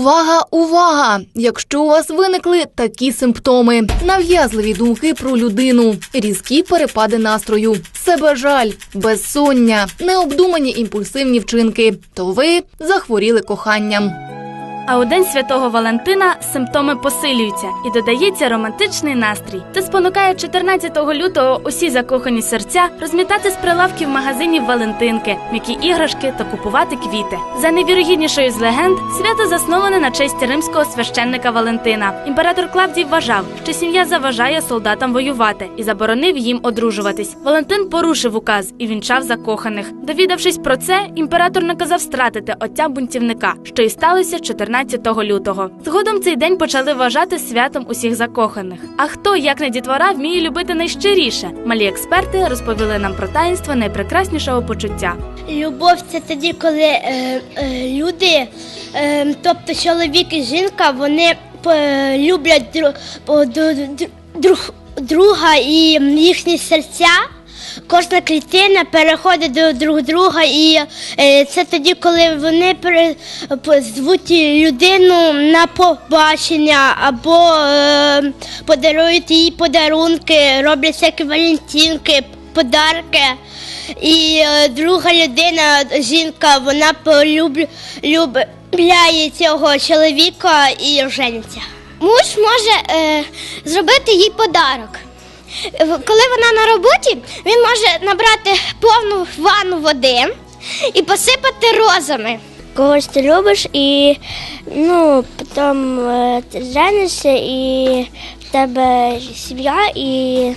Увага, увага! Якщо у вас виникли такі симптоми: нав'язливі думки про людину, різкі перепади настрою, себе жаль, безсоння, необдумані імпульсивні вчинки, то ви захворіли коханням. А у день святого Валентина симптоми посилюються і додається романтичний настрій. Це спонукає 14 лютого усі закохані серця розмітати з прилавків магазинів Валентинки, м'які іграшки та купувати квіти. За найвірогіднішою з легенд, свято засноване на честь римського священника Валентина. Імператор Клавдій вважав, що сім'я заважає солдатам воювати і заборонив їм одружуватись. Валентин порушив указ і вінчав закоханих. Довідавшись про це, імператор наказав стратити отця бунтівника, що і сталося 14 лютого. Згодом цей день почали вважати святом усіх закоханих. А хто, як не дітвора, вміє любити найщиріше? Малі експерти розповіли нам про таїнство найпрекраснішого почуття. Любов це тоді, коли е, е, люди, е, тобто чоловік і жінка, вони е, люблять дру, по- ду- ду- друг, друга і їхні серця. Кожна клітина переходить до друг друга, і е, це тоді, коли вони звуть людину на побачення або е, подарують їй подарунки, роблять всякі валентинки, подарки. І е, друга людина, жінка, вона полюбляє цього чоловіка і жениться. Муж може е, зробити їй подарок. Коли вона на роботі, він може набрати повну ванну води і посипати розами. Когось ти любиш і ну, потім е, ти женишся і в тебе сім'я, і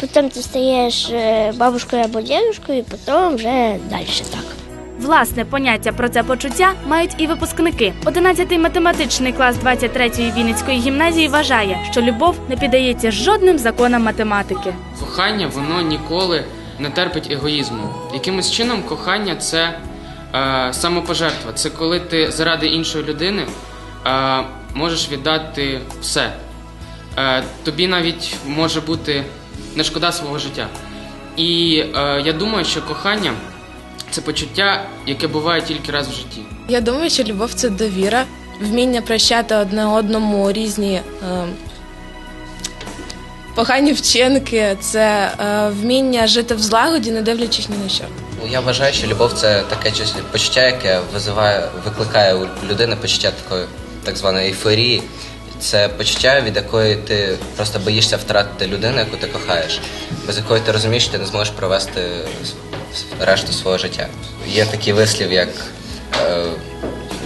потім ти стаєш е, бабушкою або дідушкою, і потім вже далі так. Власне поняття про це почуття мають і випускники. 11-й математичний клас 23-ї Вінницької гімназії вважає, що любов не піддається жодним законам математики. Кохання воно ніколи не терпить егоїзму. Якимось чином кохання це е, самопожертва. Це коли ти заради іншої людини е, можеш віддати все. Е, тобі навіть може бути не шкода свого життя. І е, я думаю, що кохання це почуття, яке буває тільки раз в житті. Я думаю, що любов це довіра, вміння прощати одне одному різні е, погані вчинки, це е, вміння жити в злагоді, не дивлячись ні на що. Ну, Я вважаю, що любов це таке почуття, яке визиває, викликає у людини почуття такої так званої ейфорії. Це почуття, від якої ти просто боїшся втратити людину, яку ти кохаєш, без якої ти розумієш, що ти не зможеш провести решту свого життя. Є такий вислів, як е,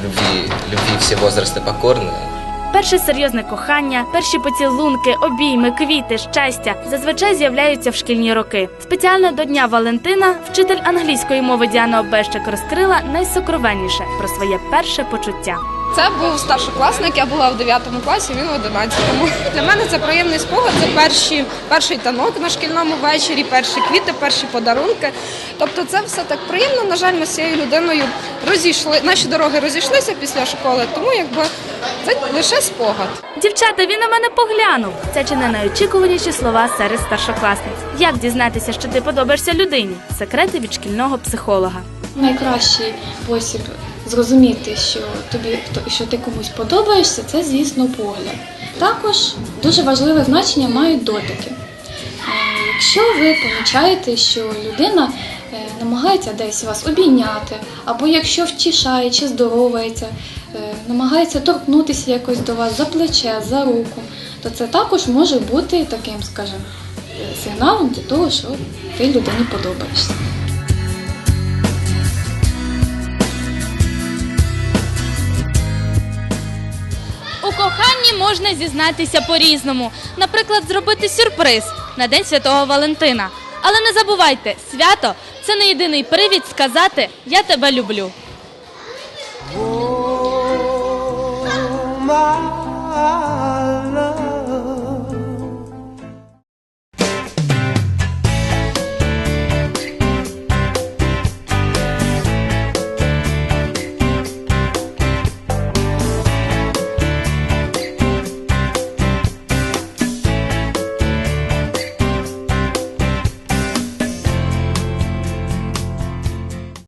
любві, любві всі возрасти покорні. Перше серйозне кохання, перші поцілунки, обійми, квіти, щастя зазвичай з'являються в шкільні роки. Спеціально до Дня Валентина вчитель англійської мови Діана Обещик розкрила найсокровенніше про своє перше почуття. Це був старшокласник, я була в 9 класі, він в 11-му. Для мене це приємний спогад. Це перші, перший танок на шкільному вечорі, перші квіти, перші подарунки. Тобто це все так приємно. На жаль, ми з цією людиною розійшли. Наші дороги розійшлися після школи, тому якби це лише спогад. Дівчата, він на мене поглянув. Це чи не найочікуваніші слова серед старшокласниць. Як дізнатися, що ти подобаєшся людині? Секрети від шкільного психолога. Найкращий спосіб зрозуміти, що тобі що ти комусь подобаєшся, це звісно погляд. Також дуже важливе значення мають дотики. Е, Якщо ви помічаєте, що людина е, намагається десь вас обійняти, або якщо втішає чи здоровається, е, намагається торкнутися якось до вас за плече, за руку, то це також може бути таким, скажімо, сигналом для того, що ти людині подобаєшся. коханні можна зізнатися по-різному, наприклад, зробити сюрприз на День Святого Валентина. Але не забувайте, свято це не єдиний привід сказати Я тебе люблю.